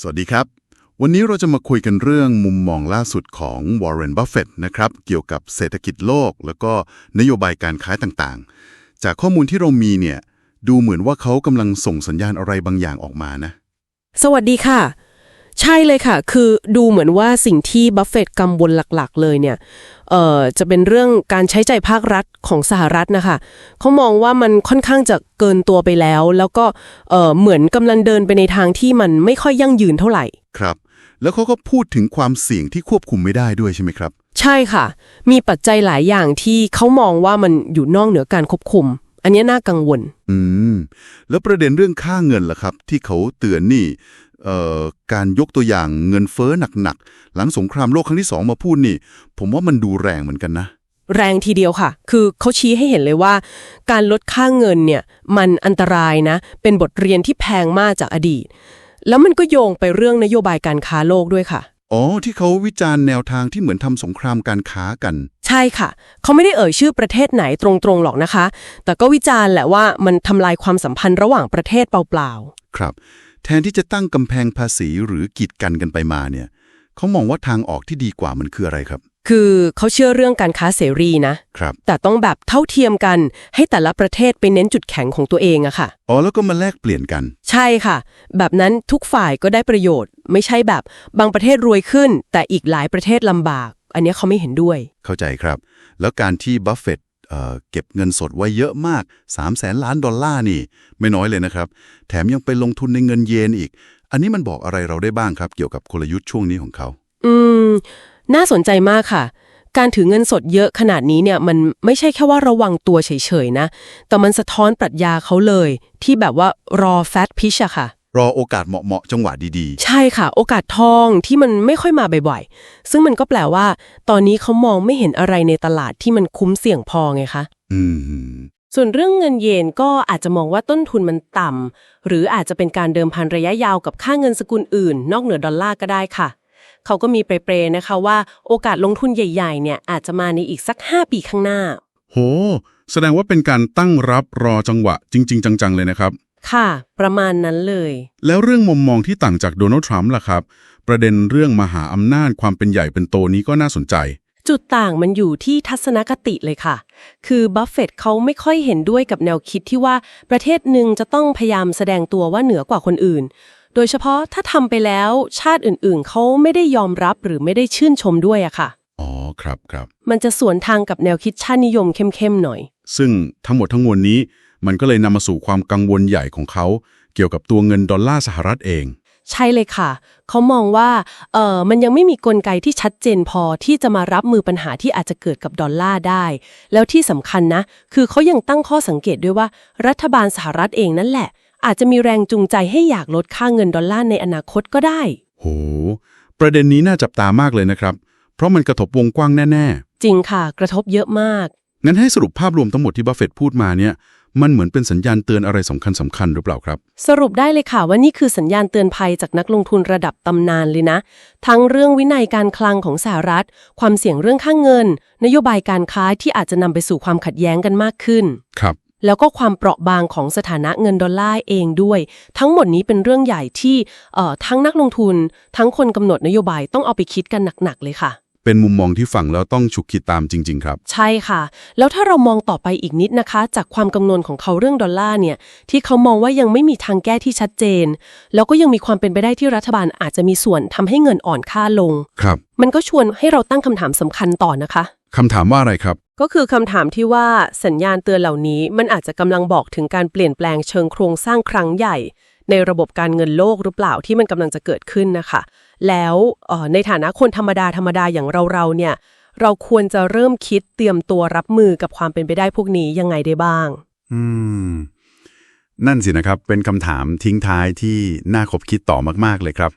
สวัสดีครับ วันนี้เราจะมาคุยกันเรื่องมุมมองล่าสุดของวอร์เรน บัฟเฟตนะครับ เกี่ยวกับเศรษฐกิจโลก แล้วก็นโยบายการค้าต่างๆ จากข้อมูลที่เรามีเนี่ย ดูเหมือนว่าเขากำลังส่งสัญญาณอะไรบางอย่างออกมานะ สวัสดีค่ะ ใช่เลยค่ะ คือดูเหมือนว่าสิ่งที่บัฟเฟตกังวลหลักๆ เลยเนี่ยเอ่อจะเป็นเรื่องการใช้ใจายภาครัฐของสหรัฐนะคะเขามองว่ามันค่อนข้างจะเกินตัวไปแล้ว แล้วก็เอ่อเหมือนกำลังเดินไปในทางที่มันไม่ค่อยยั่งยืนเท่าไหร่ ครับ แล้วเขาก็พูดถึงความเสี่ยงที่ควบคุมไม่ได้ด้วยใช่ไหมครับ ใช่ค่ะ มีปัจจัยหลายอย่างที่เขามองว่ามันอยู่นอกเหนือการควบคุม อันนี้น่ากังวล อืม แล้วประเด็นเรื่องค่าเงินล่ะครับ ที่เขาเตือนนี่เอ่อ การยกตัวอย่างเงินเฟ้อหนักๆ หลังสงครามโลกครั้งที่สองมาพูดนี่ ผมว่ามันดูแรงเหมือนกันนะ แรงทีเดียวค่ะ คือเขาชี้ให้เห็นเลยว่า การลดค่าเงินเนี่ยมันอันตรายนะ เป็นบทเรียนที่แพงมากจากอดีต แล้วมันก็โยงไปเรื่องนโยบายการค้าโลกด้วยค่ะอ๋อที่เขาวิจารณ์แนวทางที่เหมือนทำสงครามการค้ากัน ใช่ค่ะ เขาไม่ได้เอ่ยชื่อประเทศไหนตรงๆหรอกนะคะ แต่ก็วิจารณ์แหละว่ามันทำลายความสัมพันธ์ระหว่างประเทศเปล่าครับ แทนที่จะตั้งกำแพงภาษีหรือกีดกันกันไปมาเนี่ยเขามองว่าทางออกที่ดีกว่ามันคืออะไรครับๆคือเขาเชื่อเรื่องการค้าเสรีนะครับ แต่ต้องแบบเท่าเทียมกันให้แต่ละประเทศไปเน้นจุดแข็งของตัวเองอะค่ะ อ๋อแล้วก็มาแลกเปลี่ยนกัน ใช่ค่ะ แบบนั้นทุกฝ่ายก็ได้ประโยชน์ ไม่ใช่แบบบางประเทศรวยขึ้น แต่อีกหลายประเทศลำบาก อันเนี้ยเขาไม่เห็นด้วย เข้าใจครับ แล้วการที่บัฟเฟตเอ่อ เก็บเงินสดไว้เยอะมาก 3 0 0แสนล้านดอลลาร์นี่ ไม่น้อยเลยนะครับ แถมยังไปลงทุนในเงินเยนอีก อันนี้มันบอกอะไรเราได้บ้างครับ เกี่ยวกับกลยุทธ์ช่วงนี้ของเขา อืม น่าสนใจมากค่ะ การถือเงินสดเยอะขนาดนี้เนี่ยมันไม่ใช่แค่ว่าระวังตัวเฉยๆนะ แต่มันสะท้อนปรัชญาเขาเลย ที่แบบว่ารอแฟตพิชอะค่ะ รอโอกาสเหมาะๆจังหวะดีใช่ค่ะ โอกาสทองที่มันไม่ค่อยมาบ่อยๆ ซึ่งมันก็แปลว่า ตอนนี้เขามองไม่เห็นอะไรในตลาดที่มันคุ้มเสี่ยงพอไงคะๆอืม ส่วนเรื่องเงินเยนก็อาจจะมองว่าต้นทุนมันต่ำหรืออาจจะเป็นการเดิมพันระยะยาวกับค่าเงินสกุลอื่น นอกเหนือดอลลาร์ก็ได้ค่ะ เขาก็มีเปรย์ๆนะคะว่าโอกาสลงทุนใหญ่ๆ เนี่ยอาจจะมาในอีกสัก 5 ปีข้างหน้า โห แสดงว่าเป็นการตั้งรับรอจังหวะจริง ๆ จังๆเลยนะครับ ค่ะ ประมาณนั้นเลย แล้วเรื่องมุมมองที่ต่างจากโดนัลด์ทรัมป์ล่ะครับ ประเด็นเรื่องมหาอำนาจความเป็นใหญ่เป็นโตนี้ก็น่าสนใจ จุดต่างมันอยู่ที่ทัศนคติเลยค่ะ คือบัฟเฟตต์เขาไม่ค่อยเห็นด้วยกับแนวคิดที่ว่าประเทศหนึ่งจะต้องพยายามแสดงตัวว่าเหนือกว่าคนอื่น โดยเฉพาะถ้าทำไปแล้วชาติอื่นๆ เขาไม่ได้ยอมรับหรือไม่ได้ชื่นชมด้วยอะค่ะ อ๋อครับครับ มันจะสวนทางกับแนวคิดชาตินิยมเข้มๆหน่อย ซึ่งทั้งหมดทั้งมวลนี้ มันก็เลยนำมาสู่ความกังวลใหญ่ของเขา เกี่ยวกับตัวเงินดอลลาร์สหรัฐเอง ใช่เลยค่ะ เขามองว่าเออมันยังไม่มีกลไกที่ชัดเจนพอที่จะมารับมือปัญหาที่อาจจะเกิดกับดอลลาร์ได้ แล้วที่สำคัญนะ คือเขายังตั้งข้อสังเกตด้วยว่า รัฐบาลสหรัฐเองนั่นแหละ อาจจะมีแรงจูงใจให้อยากลดค่าเงินดอลลาร์ในอนาคตก็ได้ โห ประเด็นนี้น่าจับตามากเลยนะครับ เพราะมันกระทบวงกว้างแน่จริงค่ะ กระทบเยอะมากๆงั้นให้สรุปภาพรวมทั้งหมดที่บัฟเฟตต์พูดมาเนี่ย มันเหมือนเป็นสัญญาณเตือนอะไรสำคัญสำคัญหรือเปล่าครับ สรุปได้เลยค่ะว่านี่คือสัญญาณเตือนภัยจากนักลงทุนระดับตำนานเลยนะ ทั้งเรื่องวินัยการคลังของสหรัฐ ความเสี่ยงเรื่องค่างเงิน นโยบายการค้าที่อาจจะนำไปสู่ความขัดแย้งกันมากขึ้น ครับ แล้วก็ความเปราะบางของสถานะเงินดอลลาร์เองด้วย ทั้งหมดนี้เป็นเรื่องใหญ่ที่เอ่อทั้งนักลงทุน ทั้งคนกำหนดนโยบายต้องเอาไปคิดกันหนักๆเลยค่ะ เป็นมุมมองที่ฟังแล้วต้องฉุกคิดตามจริง ๆ ครับ ใช่ค่ะ แล้วถ้าเรามองต่อไปอีกนิดนะคะ จากความกังวลของเขาเรื่องดอลลาร์เนี่ยที่เขามองว่ายังไม่มีทางแก้ที่ชัดเจน แล้วก็ยังมีความเป็นไปได้ที่รัฐบาลอาจจะมีส่วนทำให้เงินอ่อนค่าลง ครับ มันก็ชวนให้เราตั้งคำถามสำคัญต่อนะคะคำถามว่าอะไรครับ ก็คือคำถามที่ว่าสัญญาณเตือนเหล่านี้ มันอาจจะกำลังบอกถึงการเปลี่ยนแปลงเชิงโครงสร้างครั้งใหญ่ ในระบบการเงินโลกหรือเปล่าที่มันกำลังจะเกิดขึ้นนะคะ แล้วในฐานะคนธรรมดาธรรมดาอย่างเราเราเนี่ยเราควรจะเริ่มคิดเตรียมตัวรับมือกับความเป็นไปได้พวกนี้ยังไงได้บ้าง อืม นั่นสินะครับ เป็นคำถามทิ้งท้ายที่น่าคบคิดต่อมาก ๆ เลยครับ